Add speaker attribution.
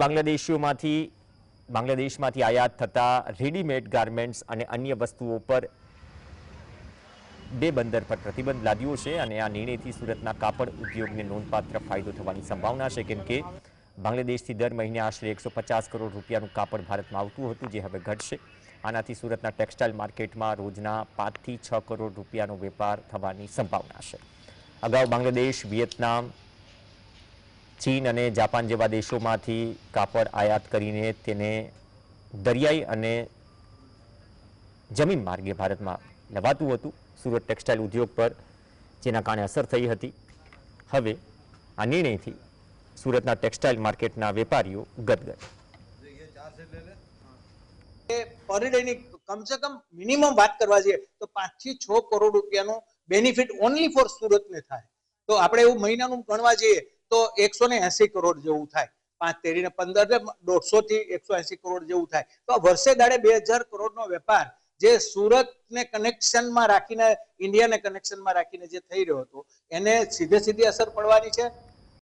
Speaker 1: બાંગ્લાદેશીઓમાંથી બાંગ્લાદેશમાંથી આયાત થતા readymade garments અને અન્ય વસ્તુઓ પર બે બંદર પર પ્રતિબંધ લાદ્યો છે અને આ નિર્ણયથી સુરતના કાપડ ઉદ્યોગને નોંધપાત્ર ફાયદો થવાની સંભાવના છે. કેમ કે બાંગ્લાદેશથી દર મહિને આશરે એકસો કરોડ રૂપિયાનું કાપડ ભારતમાં આવતું હતું, જે હવે ઘટશે. આનાથી સુરતના ટેક્સટાઇલ માર્કેટમાં રોજના પાંચથી છ કરોડ રૂપિયાનો વેપાર થવાની સંભાવના છે. અગાઉ બાંગ્લાદેશ, વિયેતનામ ચીન અને જાપાન જેવા દેશોમાંથી કાપડ આયાત કરીને તેને દરિયાઈ અને જમીન માર્ગે ભારતમાં લવાતું હતું. સુરત ટેક્સટાઇલ ઉદ્યોગ પર જેના કારણે અસર થઈ હતી. હવે આ નિર્ણયથી સુરતના ટેક્સટાઇલ માર્કેટના વેપારીઓ ગદગદ.
Speaker 2: પર ડેની કમસે કમ મિનિમમ વાત કરવા જઈએ તો પાંચથી છ કરોડ રૂપિયાનું બેનિફિટ ઓનલી ફોર સુરતને થાય. તો આપણે એવું મહિનાનું ગણવા જઈએ તો એકસો ને એસી કરોડ જેવું થાય. પાંચ તેરીને પંદર એટલે દોઢસો થી એકસો એસી કરોડ જેવું થાય. તો વર્ષે દાડે બે હજાર કરોડનો વેપાર જે સુરતને કનેક્શનમાં રાખીને, ઇન્ડિયાને કનેક્શનમાં રાખીને જે થઈ રહ્યો હતો, એને સીધે સીધી અસર પડવાની છે.